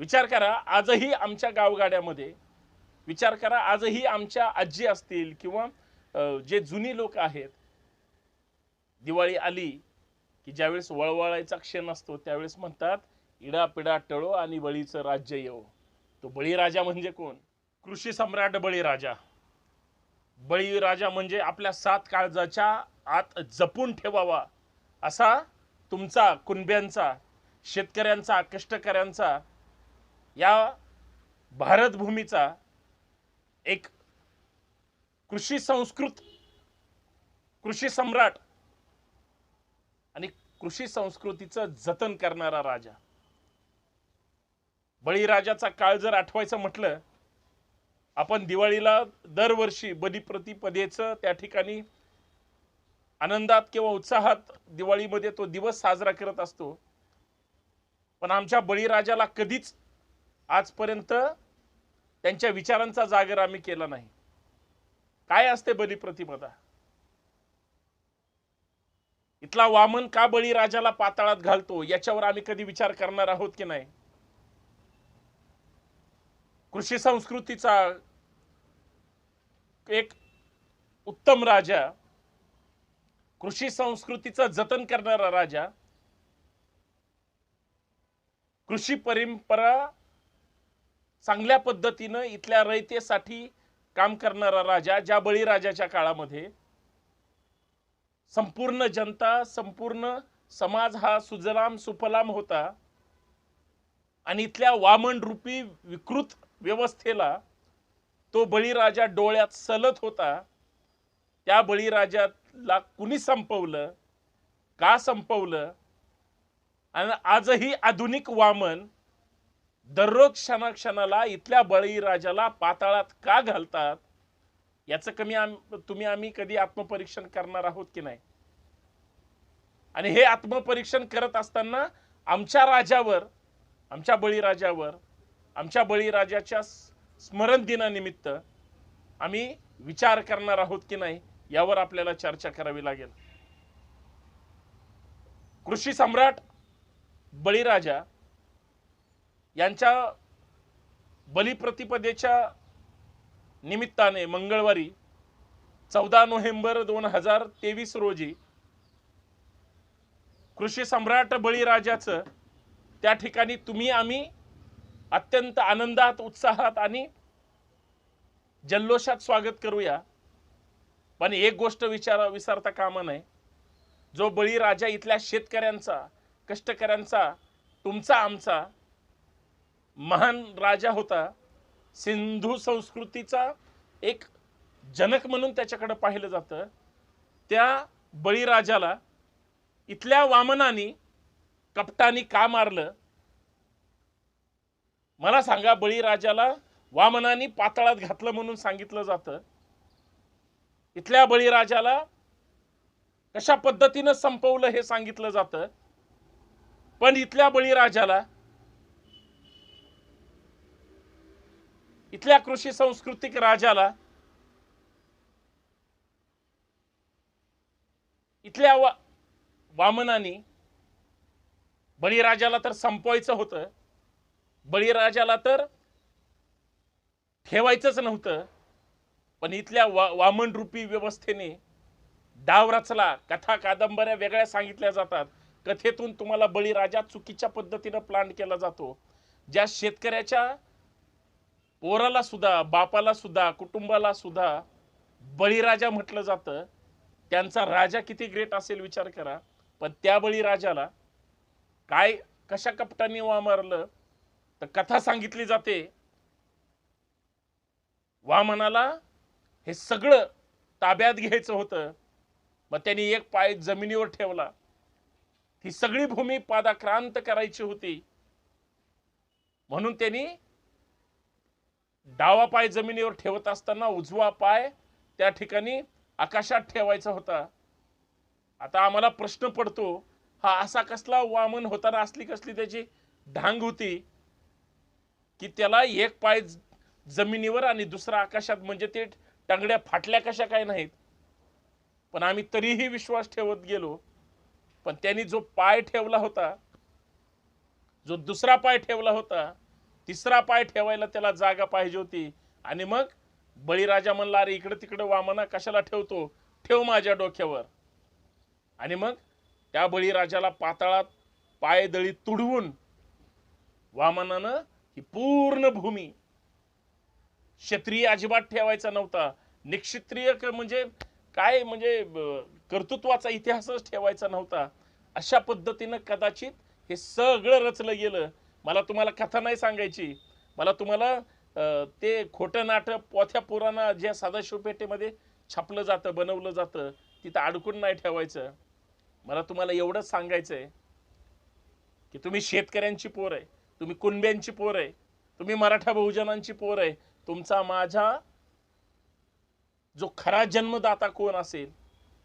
विचार करा आजही आमच्या गावगाड्यामध्ये विचार करा आजही आमच्या आजी असतील किंवा जे जुनी लोक आहेत दिवाळी आली की ज्यावेळेस वळवळायचा क्षण असतो त्यावेळेस म्हणतात इडा पिडा टळो आणि बळीचं राज्य येवो. तो बळीराजा म्हणजे कोण? कृषी सम्राट बळीराजा. बळीराजा म्हणजे आपल्या सात काळजाच्या आत जपून ठेवावा असा तुमचा कुणब्यांचा शेतकऱ्यांचा कष्टकऱ्यांचा या भारतभूमीचा एक कृषी संस्कृत कृषी सम्राट आणि कृषी संस्कृतीचं जतन करणारा राजा. बळीराजाचा काळ जर आठवायचं म्हटलं आपण दिवाळीला दरवर्षी बलिप्रतिपदेचं त्या ठिकाणी आनंदात किंवा उत्साहात दिवाळीमध्ये तो दिवस साजरा करत असतो. पण आमच्या बळीराजाला कधीच आजपर्यंत त्यांच्या विचारांचा जागर आम्ही केला नाही. काय असते बलिप्रतिपदा इथला वामन का बळीराजाला पाताळात घालतो? याच्यावर आम्ही कधी विचार करणार आहोत की नाही? कृषी संस्कृतीचा एक उत्तम राजा कृषी संस्कृतीचं जतन करणारा राजा कृषी परंपरा चांगल्या पद्धतीनं इथल्या रयतेसाठी काम करणारा राजा ज्या बळीराजाच्या काळामध्ये संपूर्ण जनता संपूर्ण समाज हा सुजलाम सुफलाम होता आणि इथल्या वामन रूपी विकृत व्यवस्थेला तो बळीराजा डोळ्यात सलत होता त्या बळीराजाला कुणी संपवलं का संपवलं? आणि आजही आधुनिक वामन दररोज क्षणाक्षणाला इथल्या बळीराजाला पाताळात का घालतात? याचं कमी आम तुम्ही आम्ही कधी आत्मपरीक्षण करणार आहोत की नाही? आणि हे आत्मपरीक्षण करत असताना आमच्या राजावर आमच्या बळीराजावर आमच्या बळीराजाच्या स्मरण दिनानिमित्त आम्ही विचार करणार आहोत की नाही यावर आपल्याला चर्चा करावी लागेल. कृषी सम्राट बळीराजा यांच्या बलिप्रतिपदेच्या निमित्ताने मंगळवारी चौदा नोव्हेंबर दोन हजार तेवीस रोजी कृषी सम्राट बळीराजाचं त्या ठिकाणी तुम्ही आम्ही अत्यंत आनंदात उत्साहात आणि जल्लोषात स्वागत करूया. पण एक गोष्ट विचारा विसरता कामा नये. जो बळीराजा इथल्या शेतकऱ्यांचा कष्टकऱ्यांचा तुमचा आमचा महान राजा होता. सिंधू संस्कृतीचा एक जनक म्हणून त्याच्याकडे पाहिलं जातं. त्या बळीराजाला इथल्या वामनानी कपटानी का मारलं? मला सांगा बळीराजाला वामनानी पातळात घातलं म्हणून सांगितलं जातं. इथल्या बळीराजाला कशा पद्धतीनं संपवलं हे सांगितलं जातं? पण इथल्या बळीराजाला इथल्या कृषी सांस्कृतिक राजाला इथल्या वा वामनानी बळीराजाला तर संपवायचं होतं. बळीराजाला तर ठेवायचंच नव्हतं. पण इथल्या वा वामन रूपी व्यवस्थेने डाव रचला कथा कादंबऱ्या वेगळ्या सांगितल्या जातात. कथेतून तुम्हाला बळीराजा चुकीच्या पद्धतीनं प्लान केला जातो. ज्या शेतकऱ्याच्या पोराला सुद्धा बापाला सुद्धा कुटुंबाला सुद्धा बळीराजा म्हटलं जातं. त्यांचा राजा किती ग्रेट असेल विचार करा. पण त्या बळीराजाला काय कशा कपटाने वामारलं तर कथा सांगितली जाते. वामनाला हे सगळं ताब्यात घ्यायचं होतं. मग त्यांनी एक पाय जमिनीवर ठेवला. ही सगळी भूमी पादाक्रांत करायची होती. म्हणून त्यांनी डावा पाय जमिनीवर ठेवत असताना उजवा पाय त्या ठिकाणी आकाशात ठेवायचा होता. आता आम्हाला प्रश्न पडतो हा असा कसला वामन होताना असली कसली त्याची ढांग होती की त्याला एक पाय जमिनीवर आणि दुसरा आकाशात म्हणजे ते टांगड्या फाटल्या कशा काय नाहीत. पण आम्ही तरीही विश्वास ठेवत गेलो पण त्यांनी जो पाय ठेवला होता जो दुसरा पाय ठेवला होता तिसरा पाय ठेवायला त्याला जागा पाहिजे होती. आणि मग बळीराजा म्हणला अरे इकडं तिकडं वामना कशाला ठेवतो? ठेव माझ्या डोक्यावर. आणि मग त्या बळीराजाला पाताळात पायदळी तुडवून वामनानं ही पूर्ण भूमी क्षत्रिय अजिबात ठेवायचा नव्हता. निक्षत्रिय म्हणजे काय? म्हणजे कर्तृत्वाचा इतिहासच ठेवायचा नव्हता. अशा पद्धतीनं कदाचित हे सगळं रचलं गेलं. मला तुम्हाला कथा नाही सांगायची. मला तुम्हाला ते खोटं नाटक पोथ्या पुराणा ज्या सदाशिवपेठेमध्ये छापलं जातं बनवलं जातं तिथं अडकून नाही ठेवायचं. मला तुम्हाला एवढंच सांगायचं आहे की तुम्ही शेतकऱ्यांची पोर आहे तुम्ही कुणब्यांची पोर आहे तुम्ही मराठा बहुजनांची पोर आहे तुमचा माझा जो खरा जन्मदाता कोण असेल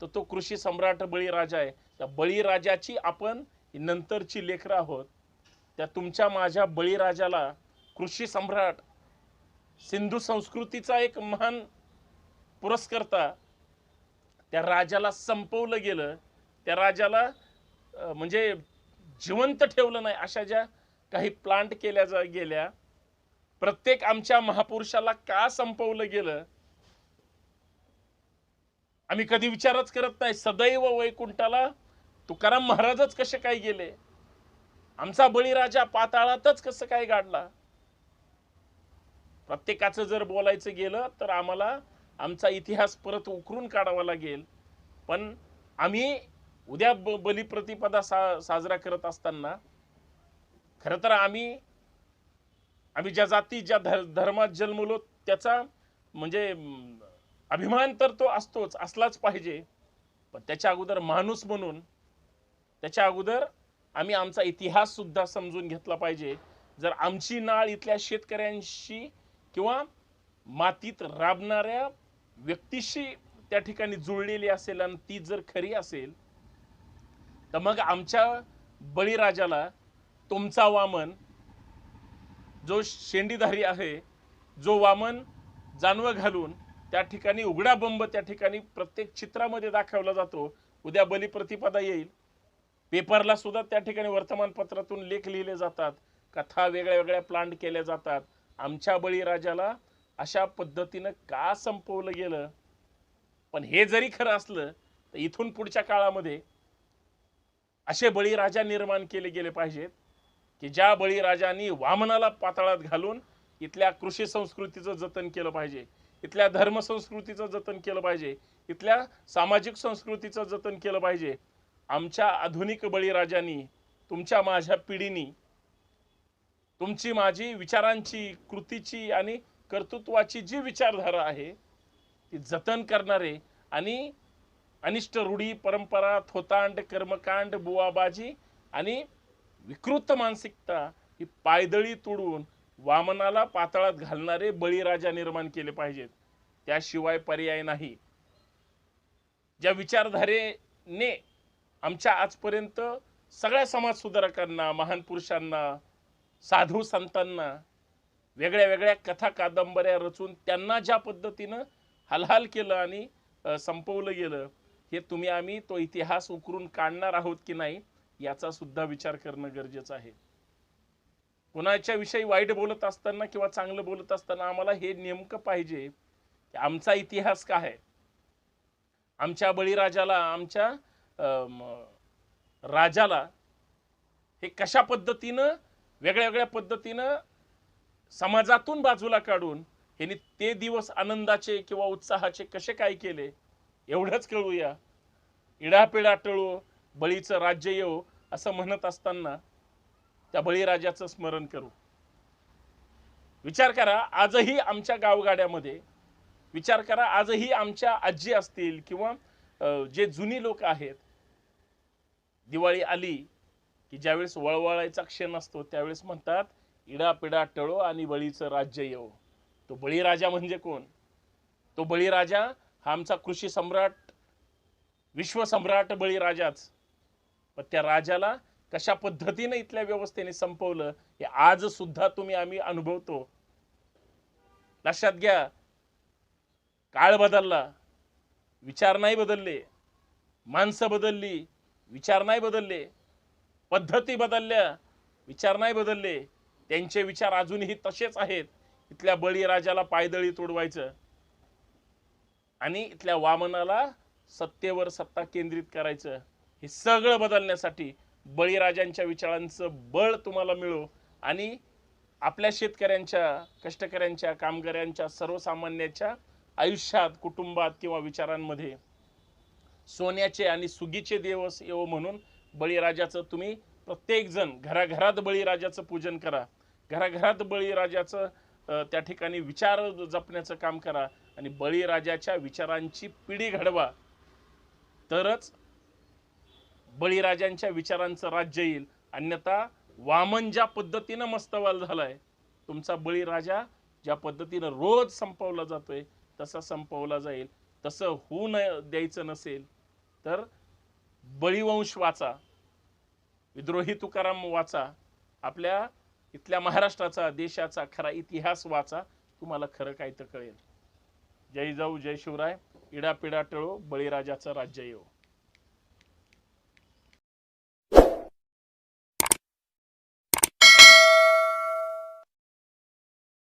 तर तो कृषी सम्राट बळीराजा आहे. त्या बळीराजाची आपण नंतरची लेकरं आहोत. त्या तुमच्या माझ्या बळीराजाला कृषी सम्राट सिंधू संस्कृतीचा एक महान पुरस्कर्ता त्या राजाला संपवलं गेलं. त्या राजाला म्हणजे जिवंत ठेवलं नाही अशा ज्या काही प्लांट केल्या जा गेल्या. प्रत्येक आमच्या महापुरुषाला का संपवलं गेलं? आम्ही कधी विचारच करत नाही. सदैव वैकुंठाला तुकाराम महाराजच कसे काय गेले? आमचा बळीराजा पाताळातच कसं काय गाडला? प्रत्येकाचं जर बोलायचं गेलं तर आम्हाला आमचा इतिहास परत उकरून काढावा लागेल. पण आम्ही उद्या ब बलिप्रतिपदा सा साजरा करत असताना खरं तर आम्ही आम्ही ज्या जाती ज्या धर धर्मात जन्मलो त्याचा म्हणजे अभिमान तर तो असतोच असलाच पाहिजे. पण त्याच्या अगोदर माणूस म्हणून त्याच्या अगोदर आम्ही आमचा इतिहास सुद्धा समजून घेतला पाहिजे. जर आमची नाळ इथल्या शेतकऱ्यांशी किंवा मातीत राबणाऱ्या व्यक्तीशी त्या ठिकाणी जुळलेली असेल आणि ती जर खरी असेल तर मग आमच्या बळीराजाला तुमचा वामन जो शेंडीधारी आहे जो वामन जानवं घालून त्या ठिकाणी उघडा बंब त्या ठिकाणी प्रत्येक चित्रामध्ये दाखवला जातो. उद्या बलिप्रतिपदा येईल. पेपरला सुद्धा त्या ठिकाणी वर्तमानपत्रातून लेख लिहिले जातात कथा वेगळ्या वेगळ्या प्लांट केल्या जातात. आमच्या बळीराजाला अशा पद्धतीनं का संपवलं गेलं? पण हे जरी खरं असलं तर इथून पुढच्या काळामध्ये असे बळीराजा निर्माण केले गेले पाहिजेत की ज्या बळीराजांनी वामनाला पाताळात घालून इथल्या कृषी संस्कृतीचं जतन केलं पाहिजे इथल्या धर्म संस्कृतीचं जतन केलं पाहिजे इथल्या सामाजिक संस्कृतीचं जतन केलं पाहिजे आमच्या आधुनिक बळीराजांनी तुमच्या माझ्या पिढीनी तुमची माझी विचारांची कृतीची आणि कर्तृत्वाची जी विचारधारा आहे ती जतन करणारे आणि अनिष्ट रूढी परंपरा थोतांड कर्मकांड बुवाबाजी आणि विकृत मानसिकता ही पायदळी तुडून वामनाला पातळात घालणारे बळीराजा निर्माण केले पाहिजेत. त्याशिवाय पर्याय नाही. ज्या विचारधारेने आमच्या आजपर्यंत सगळ्या समाज सुधारकांना महान पुरुषांना साधू संतांना वेगळ्या वेगळ्या कथा कादंबऱ्या रचून त्यांना ज्या पद्धतीनं हलहाल केलं आणि संपवलं गेलं हे तुम्ही आम्ही तो इतिहास उकरून काढणार आहोत की नाही याचा सुद्धा विचार करणं गरजेचं आहे. कुणाच्या विषयी वाईट बोलत असताना किंवा चांगलं बोलत असताना आम्हाला हे नेमकं पाहिजे की आमचा इतिहास काय आहे? आमच्या बळीराजाला आमच्या राजाला हे कशा पद्धतीनं वेगळ्या वेगळ्या पद्धतीनं समाजातून बाजूला काढून ह्यांनी ते दिवस आनंदाचे किंवा उत्साहाचे कसे काय केले एवढंच कळूया. इडापिडा टळो बळीचं राज्य येऊ असं म्हणत असताना त्या बळीराजाचं स्मरण करू. विचार करा आजही आमच्या गावगाड्यामध्ये विचार करा आजही आमच्या आजी असतील किंवा जे जुनी लोक आहेत दिवाळी आली की ज्यावेळेस वळवळायचा क्षण असतो त्यावेळेस म्हणतात इडापिडा टळो आणि बळीचं राज्य येऊ तो बळीराजा म्हणजे कोण? तो बळीराजा हा आमचा कृषी सम्राट विश्वसम्राट बळीराजाच. पण त्या राजाला कशा पद्धतीने इथल्या व्यवस्थेने संपवलं हे आज सुद्धा तुम्ही आम्ही अनुभवतो. लक्षात घ्या काळ बदलला विचार नाही बदलले माणसं बदलली विचार नाही बदलले पद्धती बदलल्या विचार नाही बदलले त्यांचे विचार अजूनही तसेच आहेत. इथल्या बळीराजाला पायदळी तोडवायचं आणि इथल्या वामनाला सत्तेवर सत्ता केंद्रित करायचं. हे सगळं बदलण्यासाठी बळीराजांच्या विचारांचं बळ तुम्हाला मिळो आणि आपल्या शेतकऱ्यांच्या कष्टकऱ्यांच्या कामगारांच्या सर्वसामान्याच्या आयुष्यात कुटुंबात किंवा विचारांमध्ये सोन्याचे आणि सुगीचे देवस येवो म्हणून बळीराजाचं तुम्ही प्रत्येकजण घराघरात बळीराजाचं पूजन करा. घराघरात बळीराजाचं त्या ठिकाणी विचार जपण्याचं काम करा आणि बळीराजाच्या विचारांची पिढी घडवा. तरच बळीराजांच्या विचारांचं राज्य येईल. अन्यथा वामन ज्या पद्धतीनं मस्तवाल झालाय तुमचा बळीराजा ज्या पद्धतीनं रोज संपवला जातोय तसा संपवला जाईल. तसं होऊ न द्यायचं नसेल. तर बळीवंश वाचा विद्रोही तुकाराम वाचा आपल्या इथल्या महाराष्ट्राचा देशाचा खरा इतिहास वाचा तुम्हाला खरं काय तर कळेल. जय जाऊ जय शिवराय इडापिडा टळो बळीराजाचं राज्य येऊ